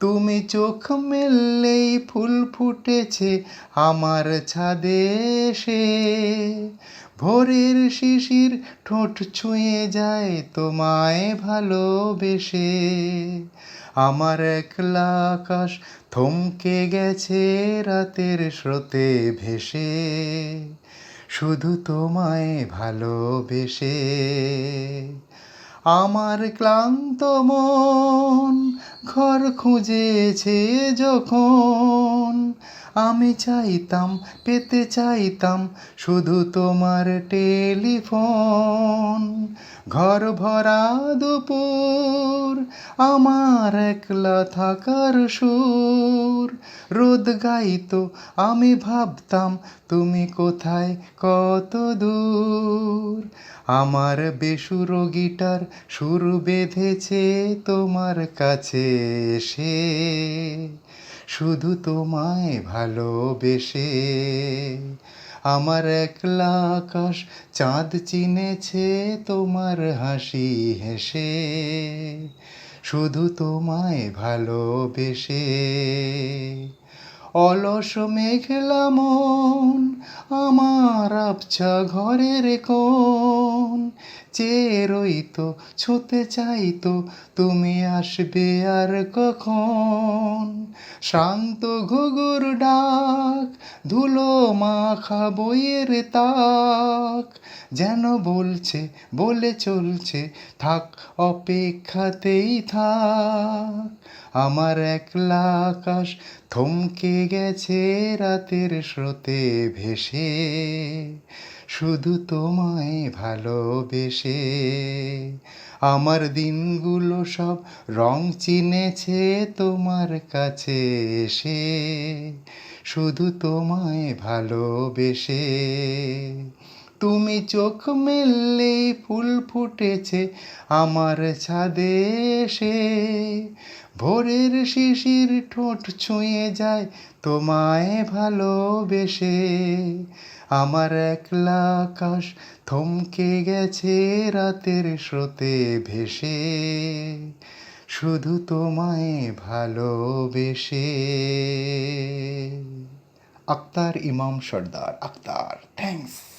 তুমি চোখ মেললেই ফুল ফুটেছে আমার ছাদে এসে। ভোরের শিশির ঠোঁট ছুঁয়ে যায় তোমায় ভালোবেসে। আমার একলা আকাশ থমকে গেছে রাতের স্রোতে ভেসে। শুধু তোমায় ভালোবেসে। আমার ক্লান্ত মন ঘর খুঁজেছে যখন আমি চাইতাম, পেতে চাইতাম শুধু তোমার টেলিফোন। ঘর ভরা দুপুর, আমার একলা থাকার সুর। রোদ গাইতো, আমি ভাবতাম তুমি কোথায় কত দূর। আমার বেসুর গিটার সুর বেঁধেছে তোমার কাছে এসে। শুধু তোমায় ভালোবেসে আমার একলা আকাশ চাঁদ চিনেছে তোমার হাসি হেসে। শুধু তোমায় ভালোবেসে অলস মেঘলা মন আমার আবছা ঘরের কোন চেয়ে রইতো ছুতে চাইতো, তুমি আসবে আর কখন? শান্ত ঘুঘুর ডাক, ধুলো মাখা বইয়ের তাক, যেন বলছে, বলে চলছে, থাক, অপেক্ষাতেই থাক। আমার একলা আকাশ থমকে গেছে রাতের স্রোতে ভেসে। শুধু তোমায় ভালোবেসে আমার দিনগুলো সব রং চিনেছে তোমার কাছে এসে। শুধু তোমায় ভালোবেসে তুমি চোখ মেললেই ফুল ফুটেছে আমার ছাদে এসে। ভোরের শিশির ঠোঁট ছুঁয়ে যায় তোমায় ভালোবেসে। আমার একলা আকাশ থমকে গেছে রাতের স্রোতে ভেসে। শুধু তোমায় ভালোবেসে। আক্তার ইমাম সর্দার, আক্তার থ্যাঙ্কস